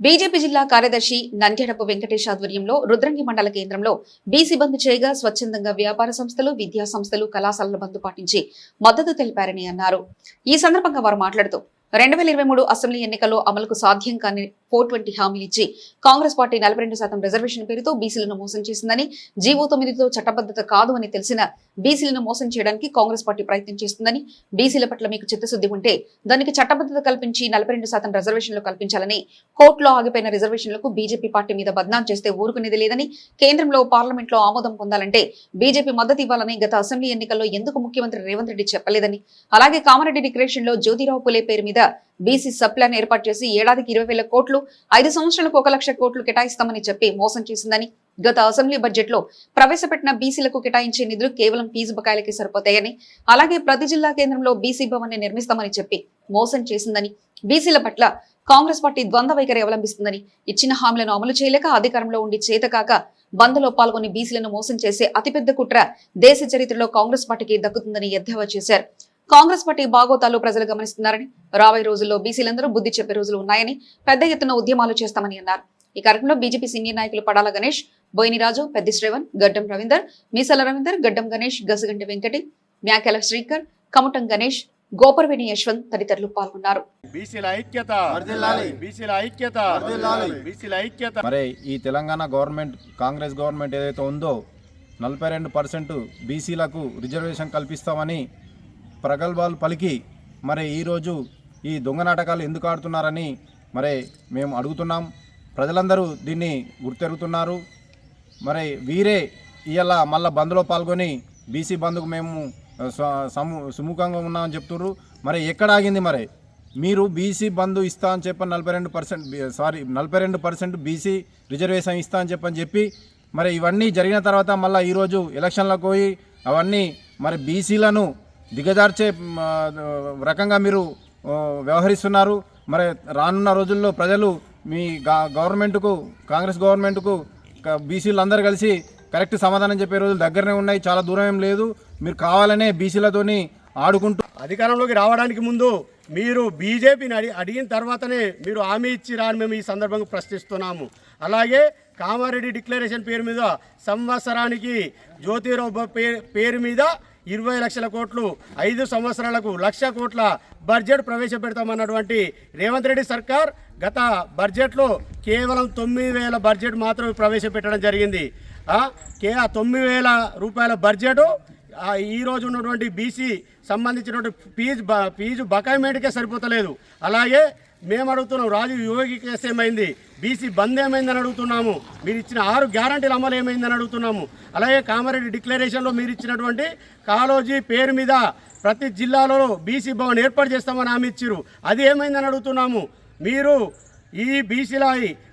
BJP జిల్లా కార్యదర్శి నంద్యాడపు వెంకటేష్ ఆధ్వర్యంలో రుద్రంగి మండల కేంద్రంలో బీసీ బంద్ చేయగా స్వచ్ఛందంగా వ్యాపార సంస్థలు విద్యా సంస్థలు కళాశాలల బంద్ పాటించి మద్దతు తెలిపారని అన్నారు. ఈ సందర్భంగా వారు మాట్లాడుతూ రెండు వేల ఇరవై మూడు అసెంబ్లీ ఎన్నికల్లో అమలుకు సాధ్యం కాని ఫోర్ ట్వంటీ హామీ ఇచ్చి కాంగ్రెస్ పార్టీ నలభై రెండు శాతం రిజర్వేషన్ పేరుతో బీసీలను మోసం చేసిందని జీవో తొమ్మిదితో చట్టబద్ధత కాదు అని తెలిసిన బీసీలను మోసం చేయడానికి కాంగ్రెస్ పార్టీ ప్రయత్నం చేస్తుందని బీసీల పట్ల మీకు చిత్తశుద్ధి ఉంటే దానికి చట్టబద్ధత కల్పించి నలభై రెండు శాతం రిజర్వేషన్లు కల్పించాలని కోర్టులో ఆగిపోయిన రిజర్వేషన్లకు బీజేపీ పార్టీ మీద బద్నాం చేస్తే ఊరుకునేది లేదని కేంద్రంలో పార్లమెంట్లో ఆమోదం పొందాలంటే బీజేపీ మద్దతు ఇవ్వాలని గత అసెంబ్లీ ఎన్నికల్లో ఎందుకు ముఖ్యమంత్రి రేవంత్ రెడ్డి చెప్పలేదని అలాగే కామారెడ్డి డిక్రేషన్లో జ్యోతిరావు పులే పేరు మీద బీసీ సబ్ ప్లాన్ ఏర్పాటు చేసి ఏడాదికి ఇరవై వేల కోట్లు ఐదు సంవత్సరాలకు ఒక లక్ష కోట్లు కేటాయిస్తామని చెప్పి మోసం చేసిందని గత అసెంబ్లీ బడ్జెట్లో ప్రవేశపెట్టిన బీసీలకు కేటాయించే నిధులు కేవలం ఫీజు బకాయిలకి సరిపోతాయని అలాగే ప్రతి జిల్లా కేంద్రంలో బీసీ భవన్ని నిర్మిస్తామని చెప్పి మోసం చేసిందని బీసీల పట్ల కాంగ్రెస్ పార్టీ ద్వంద్వ వైఖరి అవలంబిస్తుందని ఇచ్చిన హామీలను అమలు చేయలేక అధికారంలో ఉండి చేతకాక బంద్లో పాల్గొని బీసీలను మోసం చేసే అతిపెద్ద కుట్ర దేశ చరిత్రలో కాంగ్రెస్ పార్టీకి దక్కుతుందని ఎద్దేవా చేశారు. కాంగ్రెస్ పార్టీ బాగోతాలు ప్రజలు గమనిస్తున్నారని రాబోయే రోజుల్లో బీసీలందరూ బుద్ధి చెప్పే రోజులు ఉన్నాయని పెద్ద ఎత్తున ఉద్యమాలు చేస్తామని అన్నారు ఈ కార్యక్రమంలో బీజేపీ సీనియర్ నాయకులు పడాల గణేష్ బోయినిరాజు పెద్ది శ్రవణ్ గడ్డం రవీందర్ మీసాల రవీందర్ గడ్డం గణేష్ గసగంటి వెంకటి మ్యాకెల శ్రీకర్ కమటం గణేష్ గోపర్వేణి యశ్వంత్ తదితరులు పాల్గొన్నారు బీసీల ఐక్యత వర్ధిల్లాలి. బీసీల ఐక్యత వర్ధిల్లాలి. బీసీల ఐక్యత మరి ఈ తెలంగాణ గవర్నమెంట్ కాంగ్రెస్ గవర్నమెంట్ ఏదైతే ఉందో నలభై రెండు పర్సెంట్ బీసీలకు రిజర్వేషన్ కల్పిస్తామని ప్రగల్భాలు పలికి మరి ఈరోజు ఈ దొంగ నాటకాలు ఎందుకు ఆడుతున్నారని మరి మేము అడుగుతున్నాం. ప్రజలందరూ దీన్ని గుర్తెరుగుతున్నారు. మరి వీరే ఇవాళ మళ్ళా బంద్లో పాల్గొని బీసీ బంద్కు మేము స- సము సుముఖంగా ఉన్నామని చెప్తున్నారు మరి ఎక్కడ ఆగింది మరి? మీరు బీసీ బంధు ఇస్తా అని చెప్పని నలభై రెండు పర్సెంట్ సారీ నలభై రెండు పర్సెంట్ బీసీ రిజర్వేషన్ ఇస్తా అని చెప్పని చెప్పి మరి ఇవన్నీ జరిగిన తర్వాత మళ్ళీ ఈరోజు ఎలక్షన్లకు పోయి అవన్నీ మరి బీసీలను దిగజార్చే రకంగా మీరు వ్యవహరిస్తున్నారు. మరి రానున్న రోజుల్లో ప్రజలు మీ గవర్నమెంట్కు కాంగ్రెస్ గవర్నమెంట్కు బీసీలందరూ బీసీలు అందరూ కలిసి కరెక్ట్ సమాధానం చెప్పే రోజులు దగ్గరనే ఉన్నాయి. చాలా దూరం ఏం లేదు. మీరు కావాలనే బీసీలతోని ఆడుకుంటూ అధికారంలోకి రావడానికి ముందు మీరు బీజేపీని అడి అడిగిన తర్వాతనే మీరు హామీ ఇచ్చిరా అని మేము ఈ సందర్భంగా ప్రశ్నిస్తున్నాము. అలాగే కామారెడ్డి డిక్లరేషన్ పేరు మీద సంవత్సరానికి జ్యోతిరావు పేరు మీద ఇరవై లక్షల కోట్లు ఐదు సంవత్సరాలకు లక్ష కోట్ల బడ్జెట్ ప్రవేశపెడతామన్నటువంటి రేవంత్ రెడ్డి సర్కార్ గత బడ్జెట్లో కేవలం తొమ్మిది వేల బడ్జెట్ మాత్రమే ప్రవేశపెట్టడం జరిగింది. కే ఆ తొమ్మిది వేల రూపాయల బడ్జెట్ ఈరోజు ఈ రోజు ఉన్నటువంటి బీసీ సంబంధించినటువంటి ఫీజు బ- ఫీజు బకాయి మేటకే సరిపోతలేదు. అలాగే మేము అడుగుతున్నాం రాజు యోగి కేసు ఏమైంది? బీసీ బంద్ ఏమైందని అడుగుతున్నాము. మీరు ఇచ్చిన ఆరు గ్యారంటీలు అమలు ఏమైందని అడుగుతున్నాము. అలాగే కామారెడ్డి డిక్లరేషన్లో మీరు ఇచ్చినటువంటి కాలోజీ పేరు మీద ప్రతి జిల్లాలో బీసీ భవన్ ఏర్పాటు చేస్తామని హామీ ఇచ్చారు. అది ఏమైందని అడుగుతున్నాము? మీరు ఈ బీసీల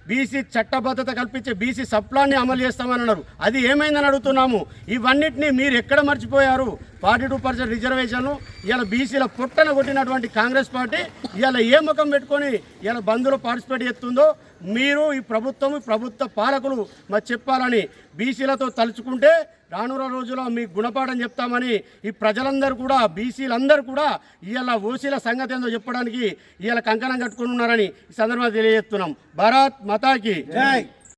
బీసీ చట్టబద్ధత కల్పించే బీసీ సప్లాన్ని అమలు చేస్తామని అన్నారు. అది ఏమైందని అడుగుతున్నాము? ఇవన్నిటిని మీరు ఎక్కడ మర్చిపోయారు? ఫార్టీ టూ పర్సెంట్ రిజర్వేషన్ ఇలా బీసీల పుట్టన కొట్టినటువంటి కాంగ్రెస్ పార్టీ ఇలా ఏ ముఖం పెట్టుకొని ఇలా బంద్లో పార్టిసిపేట్ చేస్తుందో మీరు ఈ ప్రభుత్వం ప్రభుత్వ పాలకులు మరి చెప్పాలని బీసీలతో తలుచుకుంటే రానున్న రోజుల్లో మీకు గుణపాఠం చెప్తామని ఈ ప్రజలందరూ కూడా బీసీలందరూ కూడా ఇవాళ ఓసీల సంగతి ఏందో చెప్పడానికి ఇవాళ కంకణం కట్టుకుని ఉన్నారని ఈ సందర్భంగా తెలియజేస్తున్నాం. భారత్ માતાજી જય